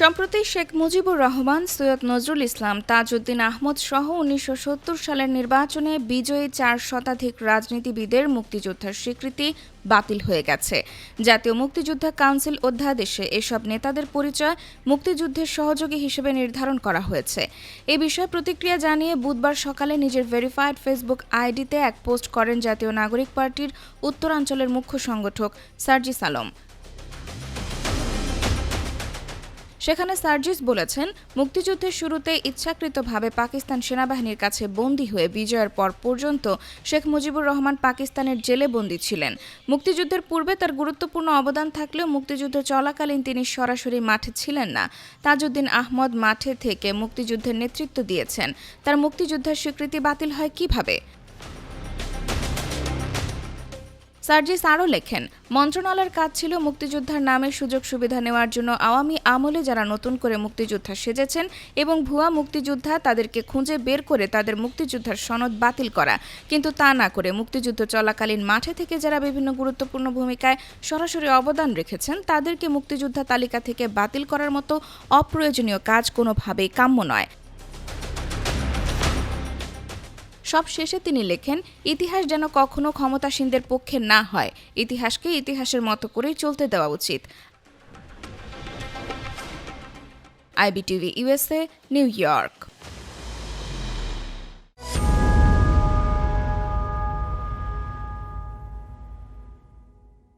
সম্প্রতি শেখ মুজিবুর রহমান, সৈয়দ নজরুল ইসলাম, তাজউদ্দিন আহমদ সহ উনিশশো সত্তর সালের নির্বাচনে বিজয়ী চার শতাধিক রাজনীতিবিদের মুক্তিযোদ্ধার স্বীকৃতি বাতিল হয়ে গেছে। জাতীয় মুক্তিযোদ্ধা কাউন্সিল অধ্যাদেশে এসব নেতাদের পরিচয় মুক্তিযুদ্ধের সহযোগী হিসেবে নির্ধারণ করা হয়েছে। এ বিষয়ে প্রতিক্রিয়া জানিয়ে বুধবার সকালে নিজের ভেরিফাইড ফেসবুক আইডিতে এক পোস্ট করেন জাতীয় নাগরিক পার্টির উত্তরাঞ্চলের মুখ্য সংগঠক সার্জিস আলম। সেখানে সার্জিস বলেছেন, মুক্তিযুদ্ধের শুরুতে ইচ্ছাকৃতভাবে পাকিস্তান সেনাবাহিনীর কাছে বন্দী হয়ে বিজয়ের পর পর্যন্ত শেখ মুজিবুর রহমান পাকিস্তানের জেলে বন্দী ছিলেন। মুক্তিযুদ্ধের পূর্বে তার গুরুত্বপূর্ণ অবদান থাকলেও মুক্তিযুদ্ধ চলাকালীন তিনি সরাসরি মাঠে ছিলেন না। তাজউদ্দিন আহমদ মাঠে থেকে মুক্তিযুদ্ধের নেতৃত্ব দিয়েছেন। তার মুক্তিযুদ্ধের স্বীকৃতি বাতিল হয় কীভাবে? সার্জিস আরও লেখেন, মন্ত্রণালয়ের কাজ ছিল মুক্তিযোদ্ধার নামে সুযোগ সুবিধা নেওয়ার জন্য আওয়ামী আমলে যারা নতুন করে মুক্তিযোদ্ধা সেজেছেন এবং ভুয়া মুক্তিযোদ্ধা তাদেরকে খুঁজে বের করে তাদের মুক্তিযোদ্ধার সনদ বাতিল করা। কিন্তু তা না করে মুক্তিযুদ্ধ চলাকালীন মাঠে থেকে যারা বিভিন্ন গুরুত্বপূর্ণ ভূমিকায় সরাসরি অবদান রেখেছেন, তাদেরকে মুক্তিযোদ্ধা তালিকা থেকে বাতিল করার মতো অপ্রয়োজনীয় কাজ কোনোভাবেই কাম্য নয়। সব শেষে তিনি লেখেন, ইতিহাস যেন কখনো ক্ষমতাসীনদের পক্ষে না হয়। ইতিহাসকে ইতিহাসের মতো করেই চলতে দেওয়া উচিত। IBTV USA New York.